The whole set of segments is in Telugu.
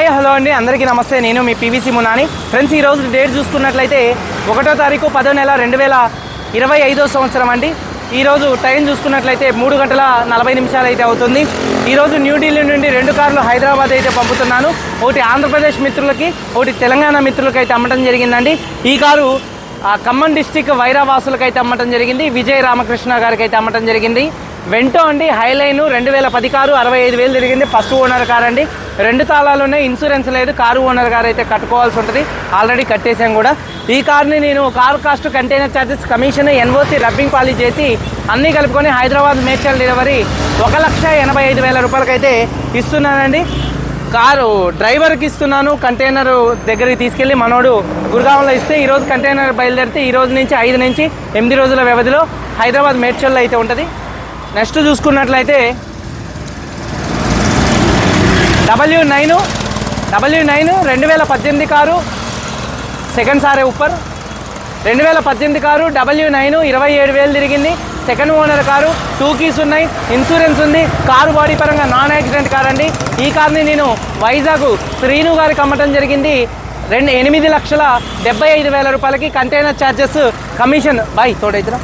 హాయ్ హలో అండి. అందరికీ నమస్తే. నేను మీ పీవీసీ మునాని. ఫ్రెండ్స్ ఈ రోజు డేట్ చూసుకున్నట్లయితే ఒకటో తారీఖు పదో నెల రెండు వేల ఇరవై ఐదో సంవత్సరం అండి. ఈరోజు టైం చూసుకున్నట్లయితే మూడు గంటల నలభై నిమిషాలు అయితే అవుతుంది. ఈరోజు న్యూఢిల్లీ నుండి రెండు కార్లు హైదరాబాద్ అయితే పంపుతున్నాను. ఒకటి ఆంధ్రప్రదేశ్ మిత్రులకి ఒకటి తెలంగాణ మిత్రులకి అయితే అమ్మటం జరిగిందండి. ఈ కారు ఖమ్మం డిస్టిక్ వైరా వాసులకైతే అమ్మటం జరిగింది. విజయ్ రామకృష్ణ గారికి అయితే అమ్మటం జరిగింది. వెంటో అండి హైలైన్ రెండు వేల పది కారు అరవై ఐదు వేలు తిరిగింది. ఫస్ట్ ఓనర్ కార్ అండి రెండు తాళాలు ఇన్సూరెన్స్ లేదు. కారు ఓనర్ గారు అయితే కట్టుకోవాల్సి ఉంటుంది. ఆల్రెడీ కట్టేసాం కూడా. ఈ కార్ని నేను car cost container charges commission NOC rubbing poly చేసి అన్నీ కలుపుకొని హైదరాబాద్ మేడ్చల్ డెలివరీ ఒక లక్ష ఎనభై ఐదు వేల రూపాయలకైతే ఇస్తున్నానండి. కారు డ్రైవర్కి ఇస్తున్నాను. కంటైనర్ దగ్గరికి తీసుకెళ్ళి మనోడు గురుగావంలో ఇస్తే ఈరోజు కంటైనర్ బయలుదేరితే ఈ రోజు నుంచి ఐదు నుంచి ఎనిమిది రోజుల వ్యవధిలో హైదరాబాద్ మేడ్చల్లో అయితే ఉంటుంది. నెక్స్ట్ చూసుకున్నట్లయితే డబల్యూ నైన్ డబల్యూ నైన్ రెండు వేల పద్దెనిమిది కారు సెకండ్ సారే ఉప్పర్. రెండు వేల పద్దెనిమిది కారు డబ్ల్యూ నైన్ ఇరవై ఏడు వేలు తిరిగింది. Second owner car two keys ఉన్నాయి ఇన్సూరెన్స్ ఉంది కారు బాడీ పరంగా నాన్ యాక్సిడెంట్ కార్ అండి ఈ కార్ని నేను వైజాగ్ శ్రీను గారికి అమ్మటం జరిగింది. రెండు ఎనిమిది లక్షల డెబ్బై ఐదు వేల రూపాయలకి కంటైనర్ ఛార్జెస్ కమిషన్ బాయ్ తోడైతున్నా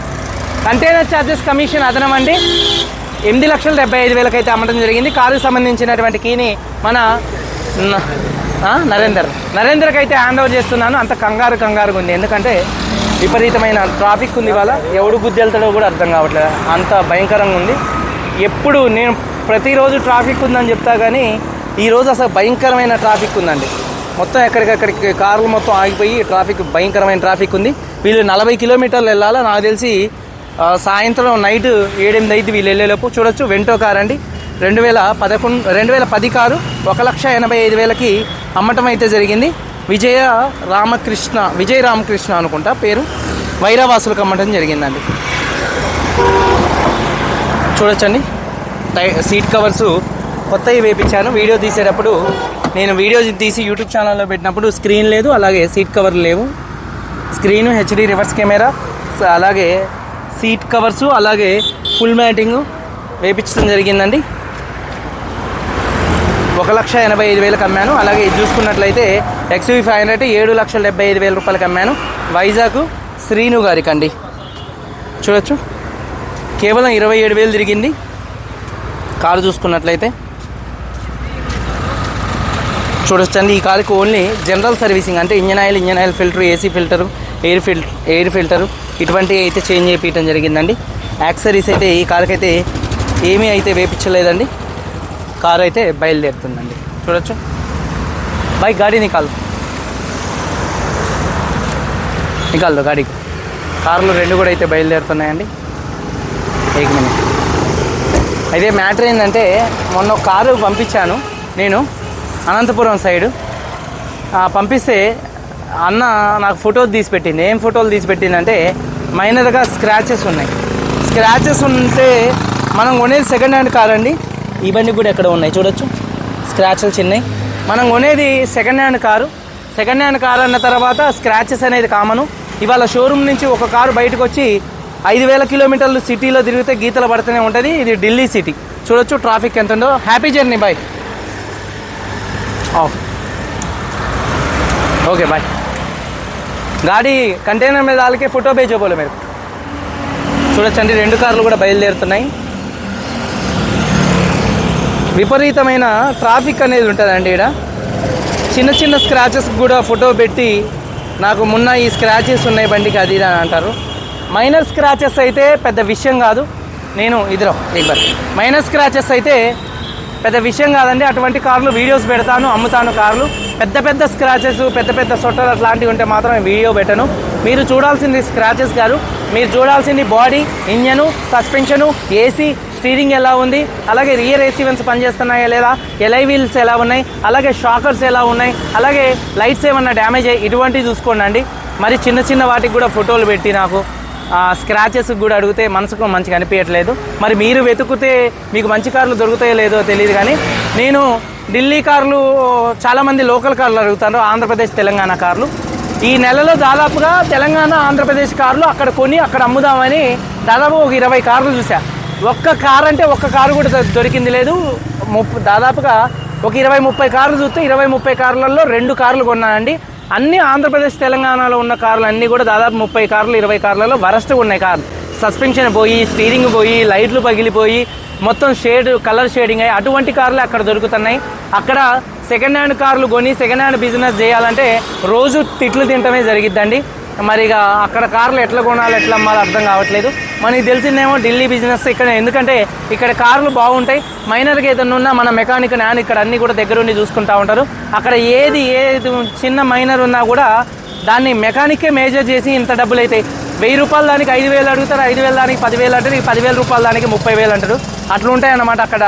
కంటైనర్ ఛార్జెస్ కమిషన్ అదనం అండి ఎనిమిది లక్షల డెబ్బై ఐదు వేలకు అయితే అమ్మటం జరిగింది. కారుకు సంబంధించినటువంటి కీని మన నరేందర్ నరేందర్కి అయితే హ్యాండ్ ఓవర్ చేస్తున్నాను. అంత కంగారు కంగారుగా ఉంది. ఎందుకంటే విపరీతమైన ట్రాఫిక్ ఉంది వాళ్ళ ఎవడు గుద్ది వెళ్తాడో కూడా అర్థం కావట్లేదు. అంత భయంకరంగా ఉంది. ఎప్పుడు నేను ప్రతిరోజు ట్రాఫిక్ ఉందని చెప్తా కానీ ఈరోజు అసలు భయంకరమైన ట్రాఫిక్ ఉందండి. మొత్తం ఎక్కడికక్కడికి కార్లు మొత్తం ఆగిపోయి ట్రాఫిక్ భయంకరమైన ట్రాఫిక్ ఉంది. వీళ్ళు నలభై కిలోమీటర్లు వెళ్ళాలా? నాకు తెలిసి సాయంత్రం నైట్ ఏడెనిమిది అయితే వీళ్ళు వెళ్ళేలోపు చూడొచ్చు. వెంటో కార్ అండి. రెండు వేల పదకొండు రెండు వేల పది కారు ఒక లక్ష ఎనభై ఐదు వేలకి అమ్మటం అయితే జరిగింది. విజయ రామకృష్ణ విజయ రామకృష్ణ అనుకుంటా పేరు. వైరావాసులకు అమ్మటం జరిగిందండి. చూడొచ్చండి. టై సీట్ కవర్స్ కొత్తవి వేపించాను. వీడియో తీసేటప్పుడు నేను వీడియో తీసి యూట్యూబ్ ఛానల్లో పెట్టినప్పుడు స్క్రీన్ లేదు అలాగే సీట్ కవర్ లేవు. స్క్రీను హెచ్డి రివర్స్ కెమెరా అలాగే సీట్ కవర్స్ అలాగే ఫుల్ మ్యాటింగ్ వేపించడం జరిగిందండి. ఒక లక్ష ఎనభై ఐదు వేలకు అమ్మాను. అలాగే ఇది చూసుకున్నట్లయితే ఎక్స్వీ ఫైవ్ హండ్రెడ్ ఏడు లక్షల డెబ్బై ఐదు వేల రూపాయలకు అమ్మాను. వైజాగ్ శ్రీను గారికి అండి చూడొచ్చు. కేవలం ఇరవై ఏడు వేలు తిరిగింది. కారు చూసుకున్నట్లయితే. చూడొచ్చండి ఈ కారుకి ఓన్లీ జనరల్ సర్వీసింగ్ అంటే engine oil engine oil filter AC filter air fill air filter ఇటువంటివి అయితే చేంజ్ చేయించడం జరిగిందండి. యాక్సరీస్ అయితే ఈ కారుకైతే ఏమీ అయితే వేపించలేదండి. కారు అయితే బయలుదేరుతుందండి. చూడొచ్చు. బైక్ గాడి నికాల్. నికాల్ గాడీకి కార్లు రెండు కూడా అయితే బయలుదేరుతున్నాయండి. ఏక మినిట్. అయితే మ్యాటర్ ఏంటంటే మొన్న కారు పంపించాను. నేను అనంతపురం సైడు. పంపిస్తే అన్న నాకు ఫోటోలు తీసి పెట్టింది. ఏం ఫోటోలు తీసి పెట్టిందంటే మైనర్గా స్క్రాచెస్ ఉన్నాయి. స్క్రాచెస్ ఉంటే మనం కొనేది సెకండ్ హ్యాండ్ కార్ అండి ఈ బండి కూడా ఎక్కడ ఉన్నాయి చూడొచ్చు. స్క్రాచెలు చిన్నవి మనం కొనేది second hand car. Second hand car అన్న తర్వాత స్క్రాచెస్ అనేది కామను ఇవాళ షోరూమ్ నుంచి ఒక కారు బయటకు వచ్చి ఐదు వేల కిలోమీటర్లు సిటీలో తిరిగితే గీతలు పడుతూనే ఉంటుంది. ఇది ఢిల్లీ సిటీ చూడొచ్చు ట్రాఫిక్ ఎంత ఉందో happy journey bye okay bye గాడి కంటైనర్ మీద వాళ్ళకే ఫోటో भेजो बोलो मेरे को. చూడొచ్చండి రెండు కార్లు కూడా బయలుదేరుతున్నాయి విపరీతమైన ట్రాఫిక్ అనేది ఉంటుందండి ఇక్కడ చిన్న చిన్న స్క్రాచెస్ కూడా ఫోటో పెట్టి నాకు మొన్న ఈ స్క్రాచెస్ ఉన్నాయి బండికి అది ఇది అని అంటారు మైనర్ స్క్రాచెస్ అయితే పెద్ద విషయం కాదు నేను ఇదిలో ఇవ్వరు మైనర్ స్క్రాచెస్ అయితే పెద్ద విషయం కాదండి. అటువంటి కార్లు వీడియోస్ పెడతాను అమ్ముతాను కార్లు. పెద్ద పెద్ద స్క్రాచెస్ పెద్ద పెద్ద సొట్టలు అట్లాంటివి ఉంటే మాత్రం వీడియో పెట్టను. మీరు చూడాల్సింది స్క్రాచెస్ కాదు మీరు చూడాల్సింది body engine suspension AC steering ఎలా ఉంది? అలాగే రియర్ ఏసీ వెన్స్ పనిచేస్తున్నాయా లేదా? ఎలై వీల్స్ ఎలా ఉన్నాయి? అలాగే షాకర్స్ ఎలా ఉన్నాయి? అలాగే లైట్స్ ఏమన్నా డ్యామేజ్ అయ్యి? ఇటువంటివి చూసుకోండి మరి చిన్న చిన్న వాటికి కూడా ఫోటోలు పెట్టి నాకు స్క్రాచెస్ కూడా అడిగితే మనసుకు మంచిగా అనిపించట్లేదు. మరి మీరు వెతుకుతే మీకు మంచి కార్లు దొరుకుతాయో లేదో తెలియదు కానీ నేను ఢిల్లీ కార్లు చాలామంది లోకల్ కార్లు అడుగుతారు ఆంధ్రప్రదేశ్ తెలంగాణ కార్లు. ఈ నెలలో దాదాపుగా తెలంగాణ ఆంధ్రప్రదేశ్ కార్లు అక్కడ కొని అక్కడ అమ్ముదామని దాదాపు ఒక ఇరవై కార్లు చూసా. ఒక్క కార్ అంటే ఒక్క కారు కూడా దొరికింది లేదు. ముప్ దాదాపుగా ఒక ఇరవై ముప్పై కార్లు చూస్తే ఇరవై ముప్పై కార్లలో రెండు కార్లు కొన్నానండి. అన్ని ఆంధ్రప్రదేశ్ తెలంగాణలో ఉన్న కార్లు అన్నీ కూడా దాదాపు ముప్పై కార్లు ఇరవై కార్లలో వరస్ట్ ఉన్నాయి కార్లు. సస్పెన్షన్ పోయి స్టీరింగ్ పోయి లైట్లు పగిలిపోయి మొత్తం షేడ్ కలర్ షేడింగ్ అయ్యి అటువంటి కార్లు అక్కడ దొరుకుతున్నాయి. అక్కడ సెకండ్ హ్యాండ్ కార్లు కొని సెకండ్ హ్యాండ్ బిజినెస్ చేయాలంటే రోజు తిట్లు తింటమే జరిగిద్దండి. మరి ఇక అక్కడ కార్లు ఎట్లా కొనాలి ఎట్లా అమ్మాలి అర్థం కావట్లేదు. మనకి తెలిసిందేమో ఢిల్లీ బిజినెస్ ఇక్కడ. ఎందుకంటే ఇక్కడ కార్లు బాగుంటాయి. మైనర్గా ఏదైనా ఉన్నా మన మెకానిక్ నాన్ ఇక్కడ అన్నీ కూడా దగ్గరుండి చూసుకుంటా ఉంటారు. అక్కడ ఏది ఏది చిన్న మైనర్ ఉన్నా కూడా దాన్ని మెకానికే మేజర్ చేసి ఇంత డబ్బులు అవుతాయి వెయ్యి రూపాయలు దానికి ఐదు వేలు అడుగుతారు ఐదు వేల దానికి పదివేలు అంటారు ఈ పదివేల రూపాయల దానికి ముప్పై వేలు అంటారు. అట్లా ఉంటాయి అన్నమాట అక్కడ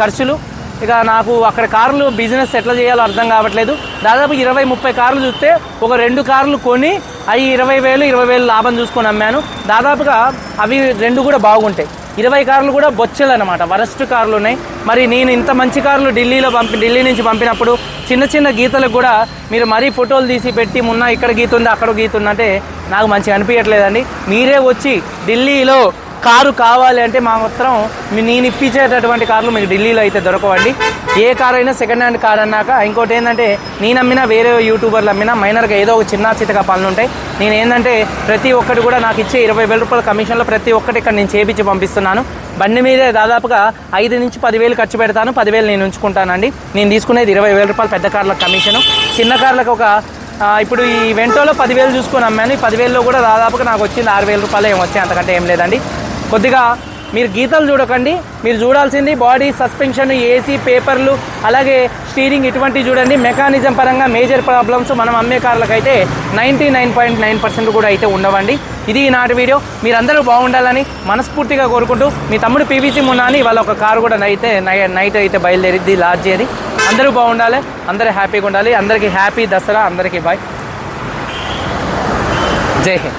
ఖర్చులు. ఇక నాకు అక్కడ కార్లు బిజినెస్ ఎట్లా చేయాలో అర్థం కావట్లేదు. దాదాపు ఇరవై ముప్పై కార్లు చూస్తే ఒక రెండు కార్లు కొని అవి ఇరవై వేలు ఇరవై వేలు లాభం చూసుకొని అమ్మాను. దాదాపుగా అవి రెండు కూడా బాగుంటాయి. ఇరవై కార్లు కూడా బొచ్చలు అనమాట వరస్ట్ కార్లు ఉన్నాయి. మరి నేను ఇంత మంచి కార్లు ఢిల్లీలో పంపి ఢిల్లీ నుంచి పంపినప్పుడు చిన్న చిన్న గీతలకు కూడా మీరు మరీ ఫోటోలు తీసి పెట్టి మొన్న ఇక్కడ గీతుంది అక్కడ గీతుంది అంటే నాకు మంచిగా అనిపించట్లేదండి. మీరే వచ్చి ఢిల్లీలో కారు కావాలి అంటే మా మాత్రం మీ- నేను ఇప్పించేటటువంటి కార్లు మీకు ఢిల్లీలో అయితే దొరకవండి. ఏ కారు అయినా సెకండ్ హ్యాండ్ కార్ అన్నాక ఇంకోటి ఏంటంటే నేను అమ్మినా వేరే యూట్యూబర్లు అమ్మినా మైనర్గా ఏదో ఒక చిన్న చితక పనులు ఉంటాయి. నేను ఏంటంటే ప్రతి ఒక్కటి కూడా నాకు ఇచ్చే ఇరవై వేల రూపాయల కమిషన్లో ప్రతి ఒక్కటి ఇక్కడ నేను చేపించి పంపిస్తున్నాను. బండి మీదే దాదాపుగా ఐదు నుంచి పదివేలు ఖర్చు పెడతాను. పదివేలు నేను ఉంచుకుంటానండి. నేను తీసుకునేది ఇరవై వేల రూపాయలు పెద్ద కార్ల కమిషను చిన్న కార్లకు ఒక ఇప్పుడు ఈ వెంటోలో పదివేలు చూసుకొని అమ్మాను. ఈ పదివేలలో కూడా దాదాపుగా నాకు వచ్చింది ఆరు వేల రూపాయలు ఏం వచ్చాయి. అంతకంటే ఏం లేదండి. కొద్దిగా మీరు గీతలు చూడకండి. మీరు చూడాల్సింది బాడీ సస్పెన్షన్ ఏసీ పేపర్లు అలాగే స్టీరింగ్ ఇటువంటివి చూడండి. మెకానిజం పరంగా మేజర్ ప్రాబ్లమ్స్ మనం అమ్మే కార్లకైతే ninety nine point nine percent కూడా అయితే ఉండవండి. ఇది ఈనాటి వీడియో మీరందరూ బాగుండాలని మనస్ఫూర్తిగా కోరుకుంటూ మీ తమ్ముడు పీవీసీ మున్నాని వాళ్ళ ఒక కారు కూడా అయితే నై- నైట్ అయితే బయలుదేరిద్ది లాడ్జ్ చేయది అందరూ బాగుండాలి అందరూ హ్యాపీగా ఉండాలి. అందరికీ హ్యాపీ దసరా అందరికీ బాయ్. జై హింద్.